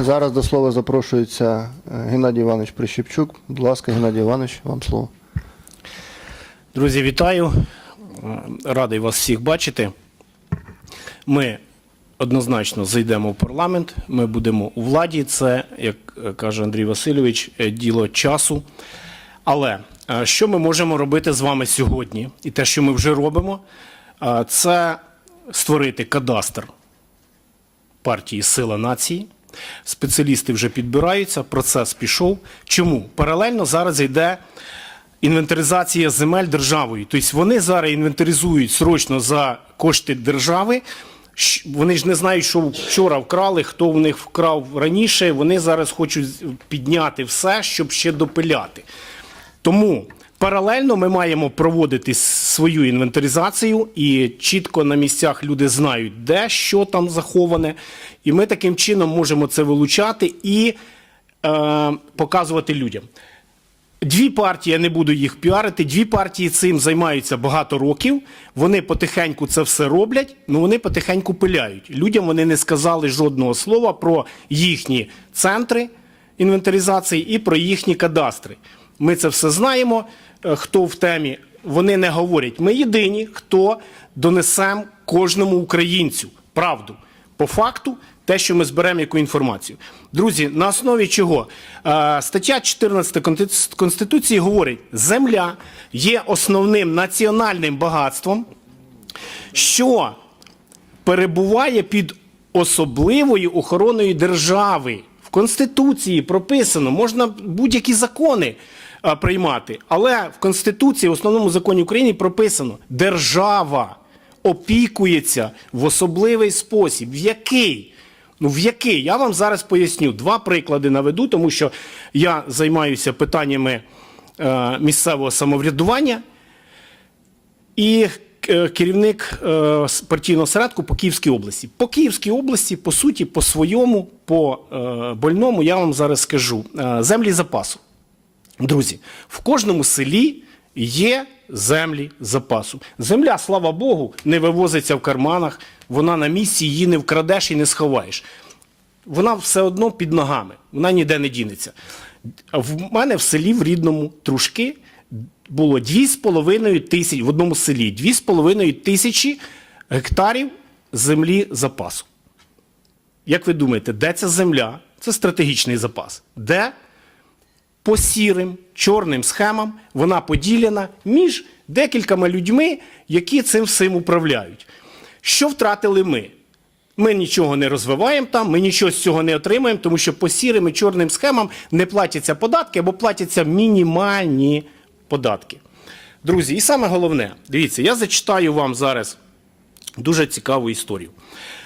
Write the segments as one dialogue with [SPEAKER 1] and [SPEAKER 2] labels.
[SPEAKER 1] Зараз до слова запрошується е, Геннадій Іванович Прищепчук. Будь ласка, Геннадій Іванович, вам слово.
[SPEAKER 2] Друзі, вітаю. Е, Радий вас всіх бачити. Ми однозначно зайдемо в парламент, ми будемо у владі. Це, як е, каже Андрій Васильович, діло часу. Але що ми можемо робити з вами сьогодні? І те, що ми вже робимо, це створити кадастр партії Сила нації. Спеціалісти вже підбираються, процес пішов. Чому? Паралельно зараз йде інвентаризація земель державою. Тобто вони зараз інвентаризують срочно за кошти держави. Вони ж не знають, що вчора вкрали, хто в них вкрав раніше. Вони зараз хочуть підняти все, щоб ще допиляти. Тому паралельно ми маємо проводити свою інвентаризацію, і чітко на місцях люди знають, де що там заховане. І ми таким чином можемо це вилучати і е, показувати людям. Дві партії, я не буду їх піарити, дві партії цим займаються багато років. Вони потихеньку це все роблять, але вони потихеньку пиляють. Людям вони не сказали жодного слова про їхні центри інвентаризації і про їхні кадастри. Ми це все знаємо, хто в темі. Вони не говорять. Ми єдині, хто донесемо кожному українцю правду по факту, те, що ми зберемо яку інформацію. Друзі, на основі чого? Е, стаття 14 Конституції говорить, земля є основним національним багатством, що перебуває під особливою охороною держави. В Конституції прописано, можна будь-які закони приймати, але в Конституції, в основному законі України прописано, держава опікується в особливий спосіб. В який? Ну, в який? Я вам зараз поясню. Два приклади наведу, тому що я займаюся питаннями е, місцевого самоврядування і е, керівник е, партійного середку по Київській області. По Київській області, по суті, по своєму, по е, больному, я вам зараз скажу. Е, Землі запасу. Друзі, в кожному селі є землі запасу. Земля, слава Богу, не вивозиться в карманах, вона на місці, її не вкрадеш і не сховаєш. Вона все одно під ногами, вона ніде не дінеться. В мене в селі в рідному Трушки було 2,5 тисячі, в одному селі 2,5 тисячі гектарів землі запасу. Як ви думаєте, де ця земля? Це стратегічний запас. Де по сірим чорним схемам вона поділена між декількома людьми, які цим всім управляють. Що втратили ми? Ми нічого не розвиваємо там, ми нічого з цього не отримаємо, тому що по сірим і чорним схемам не платяться податки або платяться мінімальні податки. Друзі, і саме головне, дивіться, я зачитаю вам зараз дуже цікаву історію.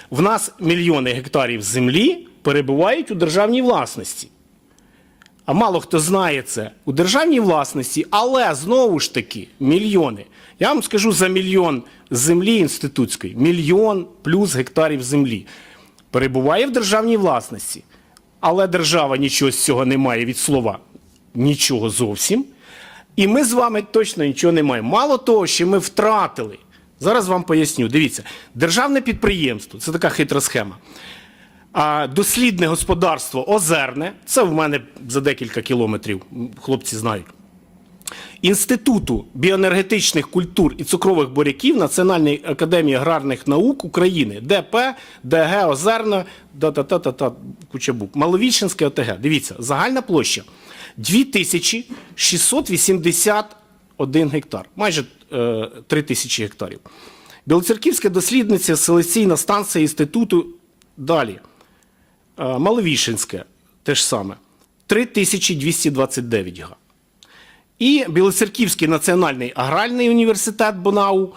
[SPEAKER 2] В нас мільйони гектарів землі перебувають у державній власності. А мало хто знає це у державній власності, але знову ж таки мільйони. Я вам скажу за мільйон землі інститутської, мільйон плюс гектарів землі перебуває в державній власності. Але держава нічого з цього не має від слова нічого зовсім. І ми з вами точно нічого не маємо. Мало того, що ми втратили. Зараз вам поясню. Дивіться, державне підприємство це така хитра схема. Дослідне господарство Озерне, це в мене за декілька кілометрів, хлопці знають. Інституту біоенергетичних культур і цукрових буряків Національної академії аграрних наук України, ДП, ДГ, Озерне, та-та-та-та, куча букв. Маловічинське ОТГ. Дивіться, загальна площа 2681 гектар, майже е, 3000 гектарів. Білоцерківська дослідниця, селекційна станція інституту. Далі. Е, Маловішинське те ж саме 3229 га. І Білоцерківський національний аграрний університет Бонау.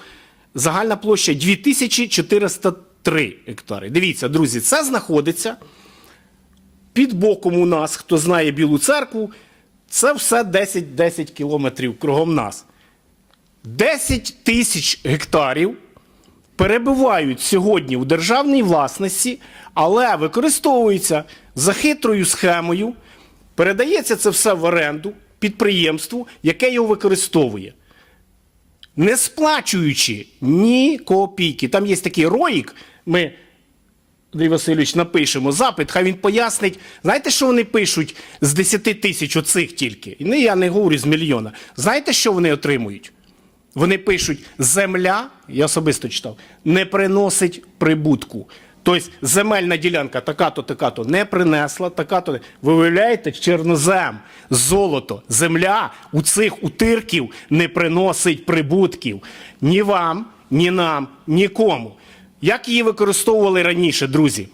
[SPEAKER 2] Загальна площа 2403 гектари. Дивіться, друзі, це знаходиться під боком у нас, хто знає Білу церкву, це все 10-10 кілометрів кругом нас. 10 тисяч гектарів перебувають сьогодні у державній власності, але використовуються за хитрою схемою, передається це все в оренду підприємству, яке його використовує. Не сплачуючи ні копійки. Там є такий роїк, ми Андрій Васильович, напишемо запит, хай він пояснить. Знаєте, що вони пишуть з 10 тисяч оцих тільки? І не я не говорю з мільйона. Знаєте, що вони отримують? Вони пишуть: земля, я особисто читав, не приносить прибутку. Тобто земельна ділянка така-то, така-то не принесла, така-то. Ви уявляєте, чорнозем, золото, земля у цих утирків не приносить прибутків ні вам, ні нам, нікому. Як її використовували раніше, друзі?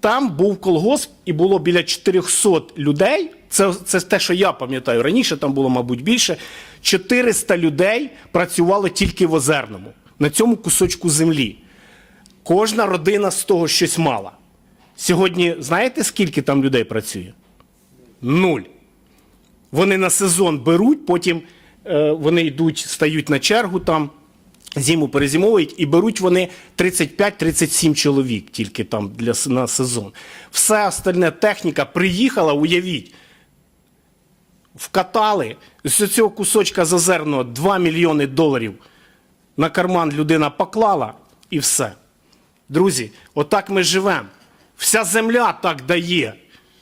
[SPEAKER 2] Там був колгосп і було біля 400 людей. Це, це те, що я пам'ятаю. Раніше там було, мабуть, більше. 400 людей працювало тільки в Озерному, на цьому кусочку землі. Кожна родина з того щось мала. Сьогодні знаєте, скільки там людей працює? Нуль. Вони на сезон беруть, потім е, вони йдуть, стають на чергу там, зиму перезимовують, і беруть вони 35-37 чоловік тільки там для, на сезон. Все остальне техніка приїхала, уявіть, вкатали з цього кусочка зазерного 2 мільйони доларів на карман людина поклала і все. Друзі, отак ми живемо. Вся земля так дає,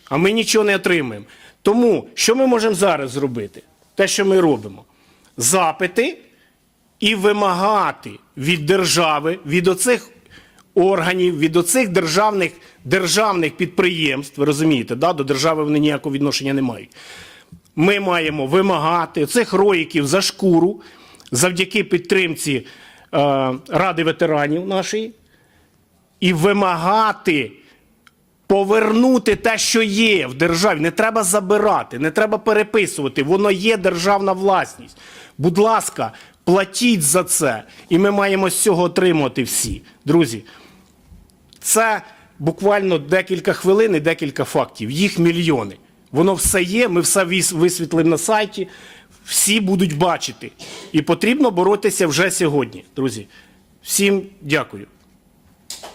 [SPEAKER 2] а ми нічого не отримуємо. Тому що ми можемо зараз зробити? Те, що ми робимо: запити і вимагати від держави, від оцих органів, від оцих державних, державних підприємств, ви розумієте, да? до держави вони ніякого відношення не мають. Ми маємо вимагати цих роїків за шкуру завдяки підтримці е, Ради ветеранів нашої і вимагати повернути те, що є в державі. Не треба забирати, не треба переписувати. Воно є державна власність. Будь ласка, платіть за це. І ми маємо з цього отримувати всі. Друзі, це буквально декілька хвилин і декілька фактів. Їх мільйони. Воно все є, ми все вис- висвітлимо на сайті, всі будуть бачити. І потрібно боротися вже сьогодні, друзі. Всім дякую.